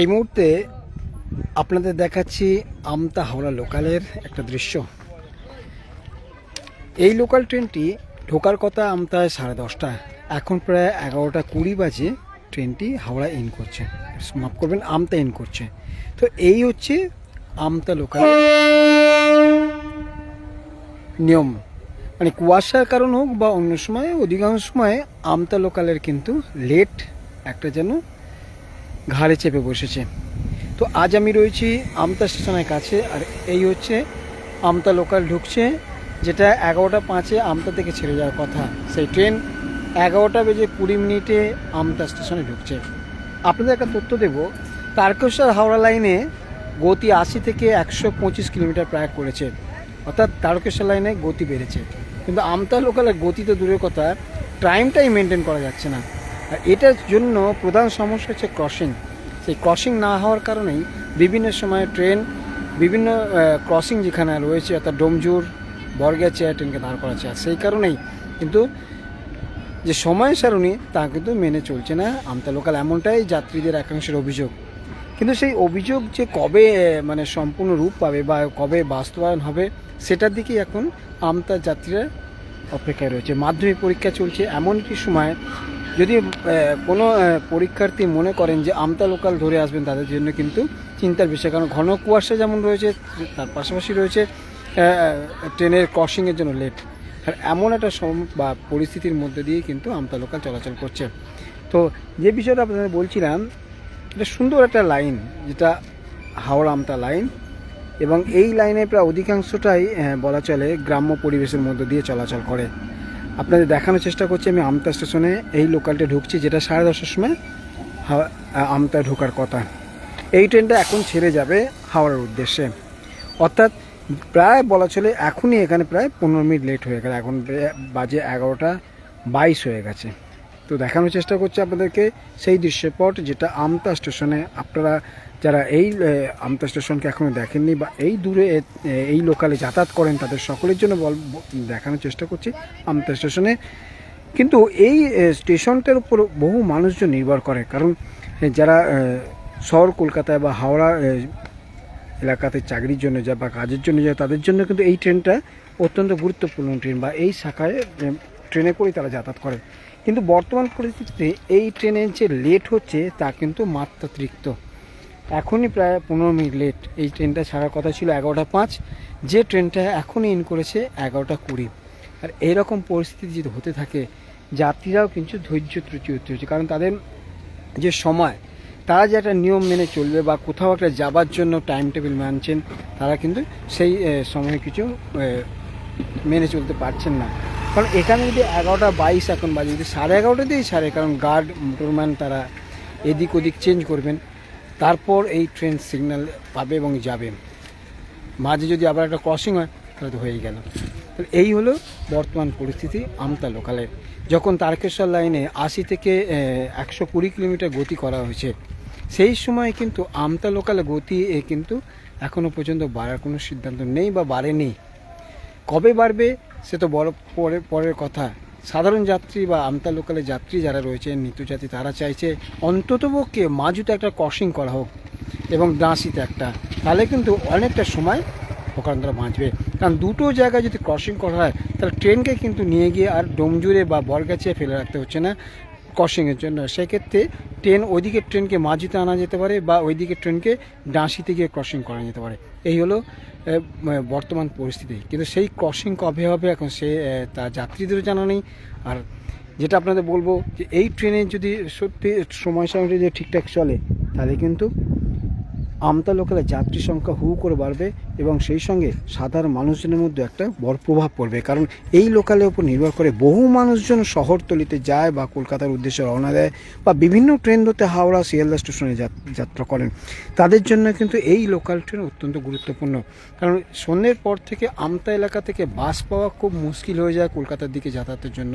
এই মুহূর্তে আপনাদের দেখাচ্ছি আমতা হাওড়া লোকালের একটা দৃশ্য। এই লোকাল ট্রেনটি ঢোকার কথা আমতায় সাড়ে দশটা। এখন প্রায় এগারোটা কুড়ি বাজে ট্রেনটি হাওড়া ইন করছে। মাফ করবেন, আমতা ইন করছে। তো এই হচ্ছে আমতা লোকাল নিয়ম। মানে কুয়াশার কারণ হোক বা অন্য সময়, অধিকাংশ সময় আমতা লোকালের কিন্তু লেট একটা যেন ঘাড়ে চেপে বসেছে। তো আজ আমি রয়েছি আমতা স্টেশনের কাছে আর এই হচ্ছে আমতা লোকাল ঢুকছে, যেটা এগারোটা পাঁচে আমতা থেকে ছেড়ে যাওয়ার কথা। সেই ট্রেন এগারোটা বেজে কুড়ি মিনিটে আমতা স্টেশনে ঢুকছে। আপনাদের একটা তথ্য দেব, তারকেশ্বর হাওড়া লাইনে গতি আশি থেকে একশো পঁচিশ কিলোমিটার প্রায় করেছে। অর্থাৎ তারকেশ্বর লাইনে গতি বেড়েছে। কিন্তু আমতা লোকালের গতি তো দূরের কথা টাইমটাই মেনটেন করা যাচ্ছে না। এটার জন্য প্রধান সমস্যা হচ্ছে ক্রসিং সেই ক্রসিং না হওয়ার কারণেই বিভিন্ন সময় ট্রেন বিভিন্ন ক্রসিং যেখানে রয়েছে, অর্থাৎ ডোমজুর বরগাছিয়া ট্রেনকে দাঁড় করাচ্ছে আর সেই কারণেই কিন্তু যে সময় সারণী, তা কিন্তু মেনে চলছে না আমতা লোকাল। এমনটাই যাত্রীদের একাংশের অভিযোগ। কিন্তু সেই অভিযোগ যে কবে মানে সম্পূর্ণ রূপ পাবে বা কবে বাস্তবায়ন হবে, সেটার দিকেই এখন আমতা যাত্রীরা অপেক্ষায় রয়েছে। মাধ্যমিক পরীক্ষা চলছে এমন একটি সময় যদি কোনো পরীক্ষার্থী মনে করেন যে আমতা লোকাল ধরে আসবেন তাদের জন্য কিন্তু চিন্তার বিষয়। কারণ ঘন কুয়াশা যেমন রয়েছে, তার পাশাপাশি রয়েছে ট্রেনের ক্রসিংয়ের জন্য লেট আর এমন একটা সম, বা পরিস্থিতির মধ্যে দিয়ে কিন্তু আমতা লোকাল চলাচল করছে। তো যে বিষয়টা আপনাদের বলছিলাম, এটা সুন্দর একটা লাইন যেটা হাওড়া আমতা লাইন এবং এই লাইনে প্রায় অধিকাংশটাই বলা চলে গ্রাম্য পরিবেশের মধ্যে দিয়ে চলাচল করে। আপনাদের দেখানোর চেষ্টা করছি, আমি আমতা স্টেশনে এই লোকালটা ঢুকছি, যেটা সাড়ে দশটার সময় আমতা ঢোকার কথা। এই ট্রেনটা এখন ছেড়ে যাবে হাওড়ার উদ্দেশ্যে। অর্থাৎ প্রায় বলা চলে এখনই এখানে প্রায় পনেরো মিনিট লেট হয়ে গেল এখন বাজে এগারোটা বাইশ হয়ে গেছে। তো দেখানোর চেষ্টা করছি আপনাদেরকে সেই দৃশ্যপট, যেটা আমতা স্টেশনে আপনারা যারা এই আমতা স্টেশনকে এখনও দেখেননি বা এই দূরে এই লোকালে যাতায়াত করেন, তাদের সকলের জন্য বল দেখানোর চেষ্টা করছি আমতা স্টেশনে। কিন্তু এই স্টেশনটার উপর বহু মানুষজন নির্ভর করে। কারণ যারা শহর কলকাতায় বা হাওড়া এলাকাতে চাকরির জন্য যায় বা কাজের জন্য যায়, তাদের জন্য কিন্তু এই ট্রেনটা অত্যন্ত গুরুত্বপূর্ণ ট্রেন বা এই শাখায় ট্রেনে করেই তারা যাতায়াত করে। কিন্তু বর্তমান পরিস্থিতিতে এই ট্রেনের যে লেট হচ্ছে, তা কিন্তু মাত্রাতিরিক্ত। এখনই প্রায় পনেরো মিনিট লেট এই ট্রেনটা ছাড়ার কথা ছিল এগারোটা পাঁচ। যে ট্রেনটা এখনই ইন করেছে এগারোটা কুড়ি। আর এইরকম পরিস্থিতি যদি হতে থাকে, যাত্রীরাও কিন্তু ধৈর্য ত্রুটি হতে হচ্ছে। কারণ তাদের যে সময়, তারা যে একটা নিয়ম মেনে চলবে বা কোথাও একটা যাবার জন্য টাইম টেবিল মানছেন, তারা কিন্তু সেই সময় কিছু মেনে চলতে পারছেন না। কারণ এখানে যদি এগারোটা বাইশ এখন বাজে, যদি সাড়ে এগারোটাতেই ছাড়ে, কারণ গার্ড মোটরম্যান তারা এদিক ওদিক চেঞ্জ করবেন তারপর এই ট্রেন সিগন্যাল পাবে এবং যাবে। মাঝে যদি আবার একটা ক্রসিং হয়, তাহলে তো হয়েই গেল। এই হলো বর্তমান পরিস্থিতি আমতা লোকালের যখন তারকেশ্বর লাইনে আশি থেকে একশো কুড়ি কিলোমিটার গতি করা হয়েছে, সেই সময় কিন্তু আমতা লোকালে গতি এ কিন্তু এখনও পর্যন্ত বাড়ার কোনো সিদ্ধান্ত নেই বা বাড়েনি। কবে বাড়বে, সে তো বড় পরে, পরের কথা। সাধারণ যাত্রী বা আমতা লোকালের যাত্রী যারা রয়েছেন নিত্যযাত্রী তারা চাইছে অন্ততপক্ষে মাজুতে একটা ক্রসিং করা হোক এবং দাঁশিতে একটা। তাহলে কিন্তু অনেকটা সময় ওখানটা বাঁচবে। কারণ দুটো জায়গায় যদি ক্রসিং করা হয়, তাহলে ট্রেনকে কিন্তু নিয়ে গিয়ে আর ডোমজুরে বা বরগাছিয়া ফেলে রাখতে হচ্ছে না। ক্রসিংয়ের জন্য। সেক্ষেত্রে ট্রেন ওইদিকে ট্রেনকে মাঝিতে আনা যেতে পারে বা ওইদিকে ট্রেনকে ডাঁশিতে গিয়ে ক্রসিং করা যেতে পারে। এই হলো বর্তমান পরিস্থিতি। কিন্তু সেই ক্রসিং কবে হবে এখন সে তা যাত্রীদেরও জানা নেই। আর যেটা আপনাদের বলব যে এই ট্রেনে যদি সত্যি সময় সময় যদি ঠিকঠাক চলে, তাহলে কিন্তু আমতা লোকালের যাত্রী সংখ্যা হু করে বাড়বে। এবং সেই সঙ্গে সাধারণ মানুষজনের মধ্যে একটা বড় প্রভাব পড়বে। কারণ এই লোকালের উপর নির্ভর করে বহু মানুষজন শহরতলিতে যায় বা কলকাতার উদ্দেশ্যে রওনা দেয় বা বিভিন্ন ট্রেন ধরতে হাওড়া, শিয়ালদা স্টেশনে যাত্রা করেন। তাদের জন্য কিন্তু এই লোকাল ট্রেন অত্যন্ত গুরুত্বপূর্ণ। কারণ সন্ধ্যের পর থেকে আমতা এলাকা থেকে বাস পাওয়া খুব মুশকিল হয়ে যায় কলকাতার দিকে যাতায়াতের জন্য।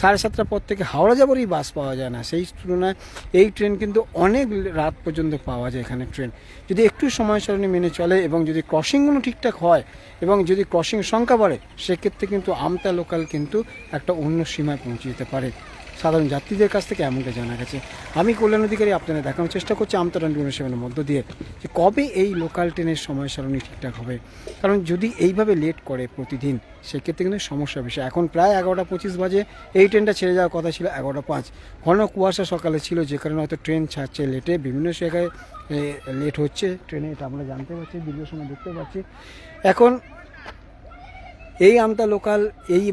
সাড়ে সাতটার পর থেকে হাওড়া যাবারই বাস পাওয়া যায় না। সেই তুলনায় এই ট্রেন কিন্তু অনেক রাত পর্যন্ত পাওয়া যায় এখানে ট্রেন। যদি একটু সময় সারণী মেনে চলে এবং যদি ক্রসিংগুলো ঠিকঠাক হয় এবং যদি ক্রসিং সংখ্যা বাড়ে, সেক্ষেত্রে কিন্তু আমতা লোকাল কিন্তু একটা অন্য সীমায় পৌঁছে যেতে পারে। সাধারণ যাত্রীদের কাছ থেকে এমনটা জানা গেছে। আমি কল্যাণ অধিকারী আপনাদের দেখানোর চেষ্টা করছি আমতা টোয়েন্টি সেভেনের মধ্য দিয়ে যে কবে এই লোকাল ট্রেনের সময় সারণী ঠিকঠাক হবে। কারণ যদি এইভাবে লেট করে প্রতিদিন, সেক্ষেত্রে কিন্তু সমস্যা বেশি এখন প্রায় এগারোটা পঁচিশ বাজে, এই ট্রেনটা ছেড়ে যাওয়ার কথা ছিল এগারোটা পাঁচ। ঘন কুয়াশা সকালে ছিল, যে কারণে হয়তো ট্রেন ছাড়ছে লেটে। বিভিন্ন জায়গায় লেট হচ্ছে ট্রেনে, এটা আমরা জানতে পারছি দীর্ঘ সময় দেখতে পাচ্ছি। এখন এই আমতা লোকাল এই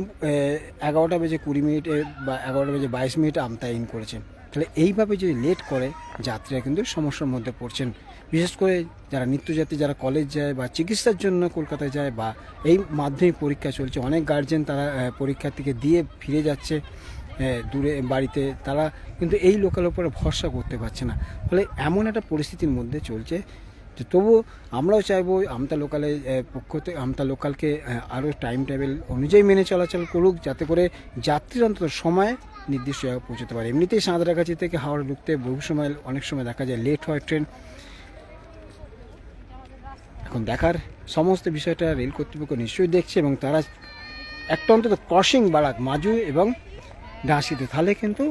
এগারোটা বেজে কুড়ি মিনিটে বা এগারোটা বেজে বাইশ মিনিটে আমতা ইন করেছে। তাহলে এইভাবে যদি লেট করে যাত্রীরা কিন্তু সমস্যার মধ্যে পড়ছেন। বিশেষ করে যারা নিত্যযাত্রী যারা কলেজ যায় বা চিকিৎসার জন্য কলকাতায় যায় বা এই মাধ্যমিক পরীক্ষা চলছে অনেক গার্জেন তারা আহ, পরীক্ষার্থীকে দিয়ে ফিরে যাচ্ছে দূরে বাড়িতে তারা কিন্তু এই লোকালের উপরে ভরসা করতে পারছে না। ফলে এমন একটা পরিস্থিতির মধ্যে চলছে যে তবু আমরাও চাইব আমতা লোকালে পক্ষ থেকে আমতা লোকালকে আরও টাইম টেবিল অনুযায়ী মেনে চলাচল করুক, যাতে করে যাত্রীর অন্তত সময় নির্দিষ্ট জায়গায় পৌঁছতে পারে। এমনিতেই সাঁতরাগাছি থেকে হাওড়া ঢুকতে বহু সময়, অনেক সময় দেখা যায় লেট হয় ট্রেন এখন দেখার সমস্ত বিষয়টা রেল কর্তৃপক্ষ নিশ্চয়ই দেখছে এবং তারা একটা অন্তত ক্রসিং বাড়াক মাজু এবং ডাঁসিতে তাহলে কিন্তু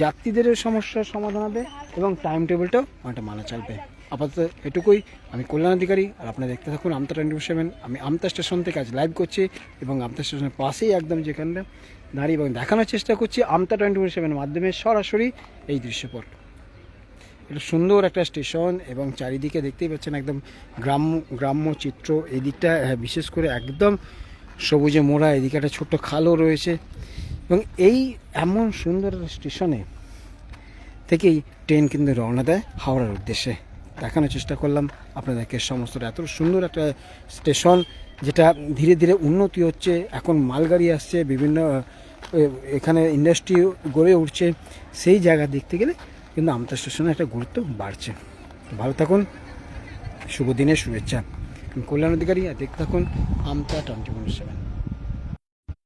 যাত্রীদেরও সমস্যার সমাধান হবে এবং টাইম টেবিলটাও অনেকটা মানা চলবে। আপাতত এটুকুই। আমি কল্যাণ অধিকারী আর আপনারা দেখতে থাকুন আমতা টোয়েন্টি সেভেন। আমি আমতা স্টেশন থেকে আজ লাইভ করছি এবং আমতা স্টেশনের পাশেই একদম যেখানে দাঁড়িয়ে এবং দেখানোর চেষ্টা করছি আমতা টোয়েন্টি ফোর সেভেনের মাধ্যমে সরাসরি এই দৃশ্যপট। এটা সুন্দর একটা স্টেশন এবং চারিদিকে দেখতেই পাচ্ছেন একদম গ্রাম্য গ্রাম্য চিত্র। এই দিকটা হ্যাঁ, বিশেষ করে একদম সবুজে মোড়া এদিকে একটা ছোট্ট খালও রয়েছে। এবং এই এমন সুন্দর স্টেশনে থেকেই ট্রেন কিন্তু রওনা দেয় হাওড়ার উদ্দেশ্যে। দেখানোর চেষ্টা করলাম আপনাদেরকে সমস্তটা। এত সুন্দর একটা স্টেশন যেটা ধীরে ধীরে উন্নতি হচ্ছে। এখন মালগাড়ি আসছে, বিভিন্ন এখানে ইন্ডাস্ট্রি গড়ে উঠছে। সেই জায়গা দেখতে গেলে কিন্তু আমতা স্টেশনে একটা গুরুত্ব বাড়ছে। ভালো থাকুন, শুভ দিনের শুভেচ্ছা। কল্যাণ অধিকারী দেখতে থাকুন আমতা টোয়েন্টি সেভেন।